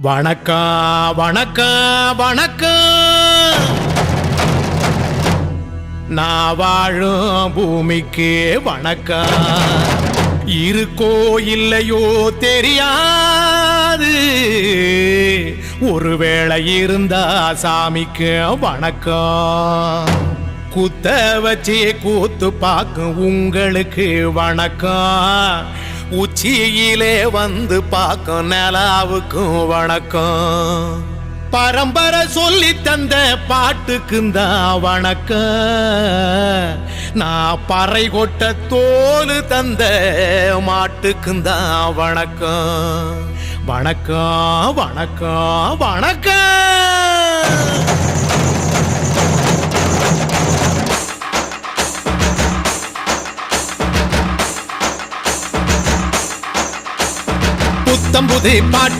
வணக்கம் வணக்கம் வணக்கம் நான் வாழும் பூமிக்கு வணக்கம் இருக்கோ இல்லையோ தெரியாது. ஒருவேளை இருந்தா சாமிக்கு வணக்கம் குத்த வச்சு கூத்து பார்க்கும் உங்களுக்கு வணக்கம் உச்சியிலே வந்து பார்க்கும் நிலாவுக்கும் வணக்கம். பரம்பரை சொல்லி தந்த பாட்டுக்கும் தான் வணக்கம். நான் பறை கொட்ட தோல் தந்த மாட்டுக்கும் தான் வணக்கம். வணக்கம் வணக்கம் வணக்கம். தம்புதே பாட்டு.